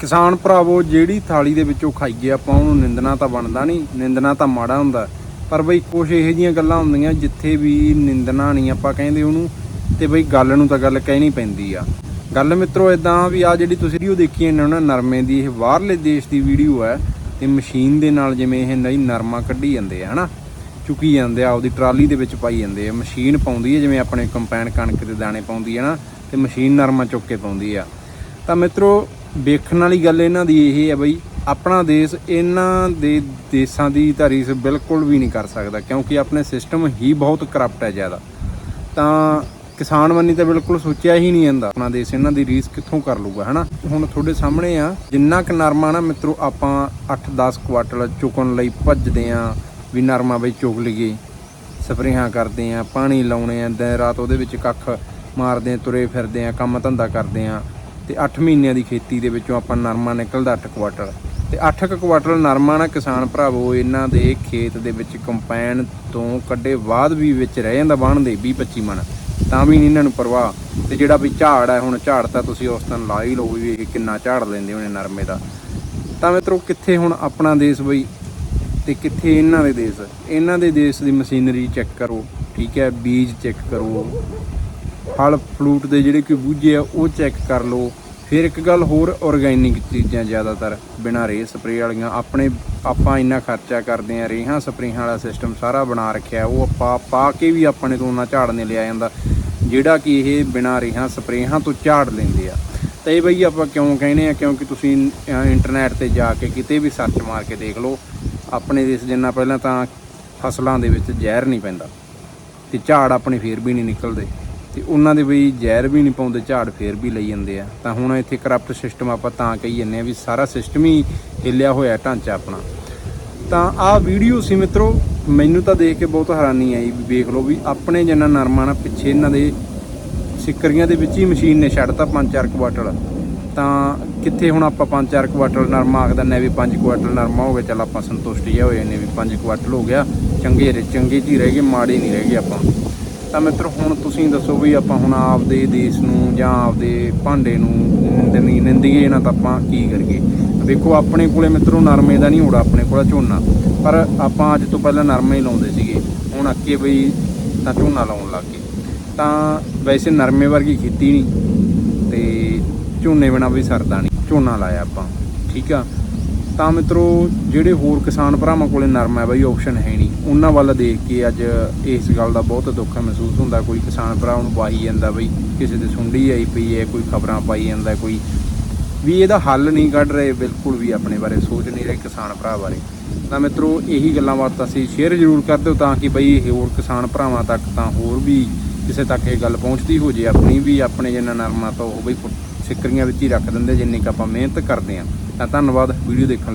ਕਿਸਾਨ ਭਰਾਵੋ, ਜਿਹੜੀ ਥਾਲੀ ਦੇ ਵਿੱਚੋਂ ਖਾਈਏ ਆਪਾਂ, ਉਹਨੂੰ ਨਿੰਦਣਾ ਤਾਂ ਬਣਦਾ ਨਹੀਂ, ਨਿੰਦਣਾ ਤਾਂ ਮਾੜਾ ਹੁੰਦਾ। ਪਰ ਬਈ ਕੁਝ ਇਹੋ ਜੀਆਂ ਗੱਲਾਂ ਹੁੰਦੀਆਂ ਜਿੱਥੇ ਵੀ ਨਿੰਦਣਾ ਨਹੀਂ ਆਪਾਂ ਕਹਿੰਦੇ ਉਹਨੂੰ, ਤੇ ਬਈ ਗੱਲ ਨੂੰ ਤਾਂ ਗੱਲ ਕਹਿਣੀ ਪੈਂਦੀ ਆ। ਗੱਲ ਮਿੱਤਰੋ ਇਦਾਂ ਵੀ ਆ ਜਿਹੜੀ ਤੁਸੀਂ ਵੀਡੀਓ ਦੇਖੀ ਇਹਨਾਂ ਨਾ ਨਰਮੇ ਦੀ, ਇਹ ਬਾਹਰਲੇ ਦੇਸ਼ ਦੀ ਵੀਡੀਓ ਹੈ ਤੇ ਮਸ਼ੀਨ ਦੇ ਨਾਲ ਜਿਵੇਂ ਇਹ ਨਹੀਂ ਨਰਮਾ ਕੱਢੀ ਜਾਂਦੇ ਆ, ਹਨਾ? ਚੁੱਕੀ ਜਾਂਦੇ ਆ ਉਹਦੀ ਟਰਾਲੀ ਦੇ ਵਿੱਚ ਪਾਈ ਜਾਂਦੇ ਆ। ਮਸ਼ੀਨ ਪਾਉਂਦੀ ਹੈ ਜਿਵੇਂ ਆਪਣੇ ਕੰਪੈਨ ਕਣਕ ਦੇ ਦਾਣੇ ਪਾਉਂਦੀ ਹੈ ਨਾ ਤੇ ਮਸ਼ੀਨ ਨਰਮਾ ਚੁੱਕ ਕੇ ਪਾਉਂਦੀ ਆ। ਤਾਂ ਮਿੱਤਰੋ ਵੇਖਣ ਵਾਲੀ ਗੱਲ ਇਹਨਾਂ ਦੀ ਇਹ ਹੈ ਬਈ, ਆਪਣਾ ਦੇਸ਼ ਇਹਨਾਂ ਦੇ ਦੇਸ਼ਾਂ ਦੀ ਤਾਰੀਫ ਬਿਲਕੁਲ ਵੀ ਨਹੀਂ ਕਰ ਸਕਦਾ, ਕਿਉਂਕਿ ਆਪਣੇ ਸਿਸਟਮ ਹੀ ਬਹੁਤ ਕਰਪਟ ਹੈ ਜ਼ਿਆਦਾ। ਤਾਂ ਕਿਸਾਨ ਮੰਨੀ ਤਾਂ ਬਿਲਕੁਲ ਸੋਚਿਆ ਹੀ ਨਹੀਂ ਜਾਂਦਾ, ਆਪਣਾ ਦੇਸ਼ ਇਹਨਾਂ ਦੀ ਰੀਸ ਕਿੱਥੋਂ ਕਰ ਲੂਗਾ ਹਨਾ? ਹੁਣ ਤੁਹਾਡੇ ਸਾਹਮਣੇ ਆ, ਜਿੰਨਾ ਕੁ ਨਰਮਾ ਨਾ ਮਿੱਤਰੋ, ਆਪਾਂ 8-10 ਕੁਆਟਲ ਚੁਕਣ ਲਈ ਭੱਜਦੇ ਆ, ਵੀ ਨਰਮਾ ਬਈ ਚੁਗ ਲਈਏ, ਸਪਰੇਹਾਂ ਕਰਦੇ ਆ, ਪਾਣੀ ਲਾਉਣੇ ਆ, ਦਿਨ ਰਾਤ ਉਹਦੇ ਵਿੱਚ ਕੱਖ ਮਾਰਦੇ ਆ, ਤੁਰੇ ਫਿਰਦੇ ਆ, ਕੰਮ ਧੰਦਾ ਕਰਦੇ ਆ ਤੇ 8 ਮਹੀਨਿਆਂ ਦੀ ਖੇਤੀ ਦੇ ਵਿੱਚੋਂ ਆਪਾਂ ਨਰਮਾ ਨਿਕਲਦਾ 8 ਕੁਆਟਲ ਤੇ 8 ਕੁ ਕੁਆਟਲ ਨਰਮਾ ਨਾ ਕਿਸਾਨ ਭਰਾਵੋ, ਇਹਨਾਂ ਦੇ ਖੇਤ ਦੇ ਵਿੱਚ ਕੰਪੈਨ ਤੋਂ ਕੱਢੇ ਬਾਅਦ ਵੀ ਵਿੱਚ ਰਹਿ ਜਾਂਦਾ ਬਣਦੇ 20 25 ਮਣ। ਤਾਂ ਵੀ ਨਹੀਂ ਇਹਨਾਂ ਨੂੰ ਪਰਵਾਹ। ਤੇ ਜਿਹੜਾ ਵੀ ਝਾੜ ਹੈ ਹੁਣ ਝਾੜ ਤਾਂ ਤੁਸੀਂ ਉਸ ਦਿਨ ਲਾ ਹੀ ਲਓ ਵੀ ਇਹ ਕਿੰਨਾ ਝਾੜ ਲੈਂਦੇ ਹੋਣੇ ਨਰਮੇ ਦਾ। ਤਾਂ ਮਿੱਤਰੋ, ਕਿੱਥੇ ਹੁਣ ਆਪਣਾ ਦੇਸ਼ ਬਈ? ਤੇ ਕਿੱਥੇ ਇਹਨਾਂ ਦੇ ਦੇਸ਼? ਇਹਨਾਂ ਦੇ ਦੇਸ਼ ਦੀ ਮਸ਼ੀਨਰੀ ਚੈੱਕ ਕਰੋ, ਠੀਕ ਹੈ? ਬੀਜ ਚੈੱਕ ਕਰੋ। ਫਲ ਫਲੂਟ ਦੇ ਜਿਹੜੇ ਕੋਈ ਬੂਝੇ ਆ, ਉਹ ਚੈੱਕ ਕਰ ਲਓ। ਫਿਰ ਇੱਕ ਗੱਲ ਹੋਰ ਆਰਗੇਨਿਕ ਚੀਜ਼ਾਂ ਜ਼ਿਆਦਾਤਰ ਬਿਨਾਂ ਰੇ ਸਪਰੇ ਵਾਲੀਆਂ ਆਪਣੇ ਆਪਾਂ ਇੰਨਾ ਖਰਚਾ ਕਰਦੇ ਆ ਰੇਹਾਂ ਸਪਰੇਹਾਂ ਵਾਲਾ ਸਿਸਟਮ ਸਾਰਾ ਬਣਾ ਰੱਖਿਆ ਉਹ ਆਪਾਂ ਪਾ ਕੇ ਵੀ ਆਪਣੇ ਤੋਂ ਉਹਨਾਂ ਝਾੜ ਨਹੀਂ ਲਿਆ ਜਾਂਦਾ ਜਿਹੜਾ ਕਿ ਇਹ ਬਿਨਾਂ ਰੇਹਾਂ ਸਪਰੇਹਾਂ ਤੋਂ ਝਾੜ ਲੈਂਦੇ ਆ। ਤਾਂ ਇਹ ਬਈ ਆਪਾਂ ਕਿਉਂ ਕਹਿੰਦੇ ਆ ਕਿਉਂਕਿ ਤੁਸੀਂ ਅਹ, ਇੰਟਰਨੈਟ ਤੇ ਜਾ ਕੇ ਕਿਤੇ ਵੀ ਸਰਚ ਮਾਰ ਕੇ ਦੇਖ ਲਓ ਆਪਣੇ ਦੇਸ਼ ਜਿੰਨਾ ਪਹਿਲਾਂ ਤਾਂ ਫਸਲਾਂ ਦੇ ਵਿੱਚ ਜ਼ਹਿਰ ਨਹੀਂ ਪੈਂਦਾ ਤੇ ਝਾੜ ਆਪਣੇ ਫੇਰ ਵੀ ਨਹੀਂ ਨਿਕਲਦੇ। ਤੇ ਉਹਨਾਂ ਦੇ ਬਈ ਜ਼ਹਿਰ ਵੀ ਨਹੀਂ ਪਾਉਂਦੇ, ਝਾੜ ਫੇਰ ਵੀ ਲਈ ਜਾਂਦੇ ਆ। ਤਾਂ ਹੁਣ ਇੱਥੇ ਕਰਪਟ ਸਿਸਟਮ ਆਪਾਂ ਤਾਂ ਕਹੀ ਜੰਨੇ ਆ ਵੀ ਸਾਰਾ ਸਿਸਟਮ ਹੀ ਹਿੱਲਿਆ ਹੋਇਆ ਢਾਂਚਾ ਆਪਣਾ। ਤਾਂ ਆਹ ਵੀਡੀਓ ਸੀ ਮਿੱਤਰੋ, ਮੈਨੂੰ ਤਾਂ ਦੇਖ ਕੇ ਬਹੁਤ ਹੈਰਾਨੀ ਆਈ ਵੀ ਵੇਖ ਲਓ ਵੀ ਆਪਣੇ ਜਿੰਨਾ ਨਰਮਾ ਨਾ ਪਿੱਛੇ ਇਹਨਾਂ ਦੇ ਸਿੱਕਰੀਆਂ ਦੇ ਵਿੱਚ ਹੀ ਮਸ਼ੀਨ ਨੇ ਛੱਡਤਾ 5-4 ਕੁਆਟਲ। ਤਾਂ ਕਿੱਥੇ ਹੁਣ ਆਪਾਂ 5-4 ਕੁਆਟਲ ਨਰਮਾ ਆਖਦਾ, ਨੇ ਵੀ 5 ਕੁਆਟਲ ਨਰਮਾ ਹੋ ਗਿਆ, ਚੱਲ ਆਪਾਂ ਸੰਤੁਸ਼ਟ ਹੀ ਹੋਏ ਨੇ ਵੀ 5 ਕੁਆਟਲ ਹੋ ਗਿਆ। ਚੰਗੇ ਰੇ ਚੰਗੇ ਜੀ ਰਹਿ ਗਏ, ਮਾੜੇ ਨਹੀਂ ਰਹਿ ਗਏ ਆਪਾਂ। ਤਾਂ ਮਿੱਤਰ, ਹੁਣ ਤੁਸੀਂ ਦੱਸੋ ਵੀ ਆਪਾਂ ਹੁਣ ਆਪਦੇ ਦੇਸ਼ ਨੂੰ ਜਾਂ ਆਪਦੇ ਭਾਂਡੇ ਨੂੰ ਨਿੰਦਣੀ ਨਿੰਦੀਏ ਨਾ ਤਾਂ ਆਪਾਂ ਕੀ ਕਰੀਏ? ਵੇਖੋ ਆਪਣੇ ਕੋਲੇ ਮਿੱਤਰੋ, ਨਰਮੇ ਦਾ ਨਹੀਂ ਹੋੜਾ ਆਪਣੇ ਕੋਲ ਝੋਨਾ। ਪਰ ਆਪਾਂ ਅੱਜ ਤੋਂ ਪਹਿਲਾਂ ਨਰਮੇ ਹੀ ਲਾਉਂਦੇ ਸੀਗੇ। ਹੁਣ ਅੱਗੇ ਬਈ ਤਾਂ ਝੋਨਾ ਲਾਉਣ ਲੱਗ ਗਏ। ਤਾਂ ਵੈਸੇ ਨਰਮੇ ਵਰਗੀ ਖੇਤੀ ਨਹੀਂ ਤੇ ਝੋਨੇ ਬਿਨਾ ਵੀ ਸਰਦਾ ਨਹੀਂ। ਝੋਨਾ ਲਾਇਆ ਆਪਾਂ। ਠੀਕ ਆ? ਤਾਂ ਮਿੱਤਰੋ, ਜਿਹੜੇ ਹੋਰ ਕਿਸਾਨ ਭਰਾਵਾਂ ਕੋਲੇ ਨਰਮਾ ਹੈ ਬਈ ਆਪਸ਼ਨ ਹੈ ਨਹੀਂ। ਉਹਨਾਂ ਵੱਲ ਦੇਖ ਕੇ ਅੱਜ ਇਸ ਗੱਲ ਦਾ ਬਹੁਤ ਦੁੱਖ ਮਹਿਸੂਸ ਹੁੰਦਾ। ਕੋਈ ਕਿਸਾਨ ਭਰਾ ਉਹਨੂੰ ਪਾਈ ਜਾਂਦਾ ਬਈ, ਕਿਸੇ ਦੇ ਸੁੰਡੀ ਆਈ ਪਈ ਹੈ, ਕੋਈ ਖਬਰਾਂ ਪਾਈ ਜਾਂਦਾ ਕੋਈ। ਵੀ ਇਹਦਾ ਹੱਲ ਨਹੀਂ ਕੱਢ ਰਹੇ, ਬਿਲਕੁਲ ਵੀ ਆਪਣੇ ਬਾਰੇ ਸੋਚ ਨਹੀਂ ਰਹੇ ਕਿਸਾਨ ਭਰਾ ਬਾਰੇ। ਤਾਂ ਮਿੱਤਰੋ, ਇਹੀ ਗੱਲਾਂ ਬਾਤਾਂ ਅਸੀਂ ਸ਼ੇਅਰ ਜ਼ਰੂਰ ਕਰ ਦਿਓ ਤਾਂ ਕਿ ਬਈ ਹੋਰ ਕਿਸਾਨ ਭਰਾਵਾਂ ਤੱਕ ਤਾਂ ਹੋਰ ਵੀ ਕਿਸੇ ਤੱਕ ਇਹ ਗੱਲ ਪਹੁੰਚਦੀ ਹੋ ਜੇ। ਆਪਣੀ ਵੀ ਆਪਣੇ ਜਿੰਨਾ ਨਰਮਾ ਤਾਂ ਉਹ ਬਈ ਸਿੱਕਰੀਆਂ ਵਿੱਚ ਹੀ ਰੱਖ ਦਿੰਦੇ, ਜਿੰਨੀ ਕੁ ਆਪਾਂ ਮਿਹਨਤ ਕਰਦੇ ਆ ਤਾਂ ਧੰਨਵਾਦ ਵੀਡੀਓ ਦੇਖਣ ਲਈ।